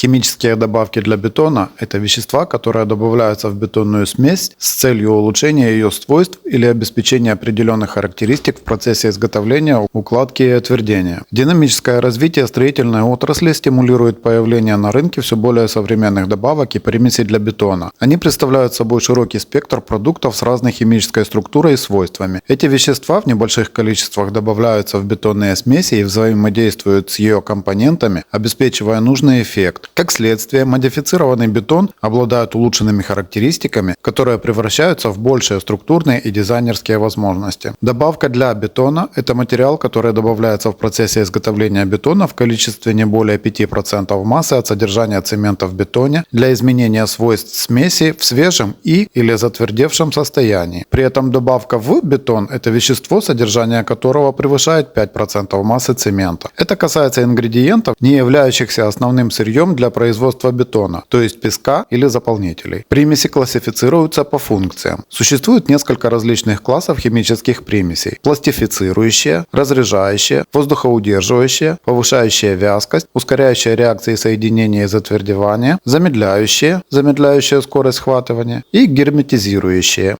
Химические добавки для бетона – это вещества, которые добавляются в бетонную смесь с целью улучшения ее свойств или обеспечения определенных характеристик в процессе изготовления, укладки и отвердения. Динамическое развитие строительной отрасли стимулирует появление на рынке все более современных добавок и примесей для бетона. Они представляют собой широкий спектр продуктов с разной химической структурой и свойствами. Эти вещества в небольших количествах добавляются в бетонные смеси и взаимодействуют с ее компонентами, обеспечивая нужный эффект. Как следствие, модифицированный бетон обладает улучшенными характеристиками, которые превращаются в большие структурные и дизайнерские возможности. Добавка для бетона – это материал, который добавляется в процессе изготовления бетона в количестве не более 5% массы от содержания цемента в бетоне для изменения свойств смеси в свежем и или затвердевшем состоянии. При этом добавка в бетон – это вещество, содержание которого превышает 5% массы цемента. Это касается ингредиентов, не являющихся основным сырьем для производства бетона, то есть песка или заполнителей. Примеси классифицируются по функциям. Существует несколько различных классов химических примесей. Пластифицирующие, разряжающие, воздухоудерживающие, повышающие вязкость, ускоряющие реакции соединения и затвердевания, замедляющие, замедляющие скорость схватывания и герметизирующие.